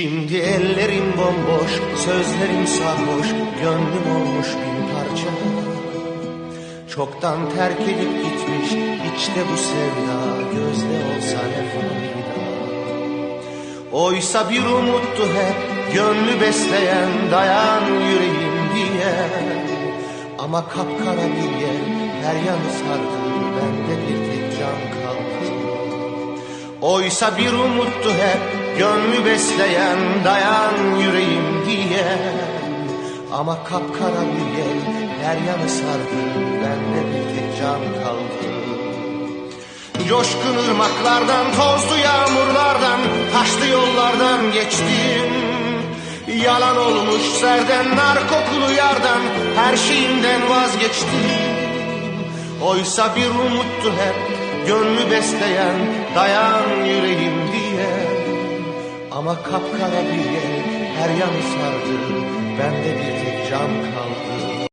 Şimdi ellerim bomboş, sözlerim sarhoş, gönlüm olmuş bin parça. Çoktan terk edip gitmiş, içte bu sevda, gözde olsa ne fayda. Oysa bir umuttu hep, gönlü besleyen, dayan yüreğim diye. Ama kapkara bir yer, her yanı sardı, bende bir tek can kaldı. Oysa bir umuttu hep gönlü besleyen dayan yüreğim diye. Ama kapkara bir yel her yanı sardı bende bir tek can kaldı. Coşkun ırmaklardan tozlu yağmurlardan taşlı yollardan geçtim. Yalan olmuş serden nar kokulu yardan her şeyimden vazgeçtim. Oysa bir umuttu hep gönlü besleyen dayan yüreğim Ama kapkara bir yer her yanı sardı bende bir tek can kaldı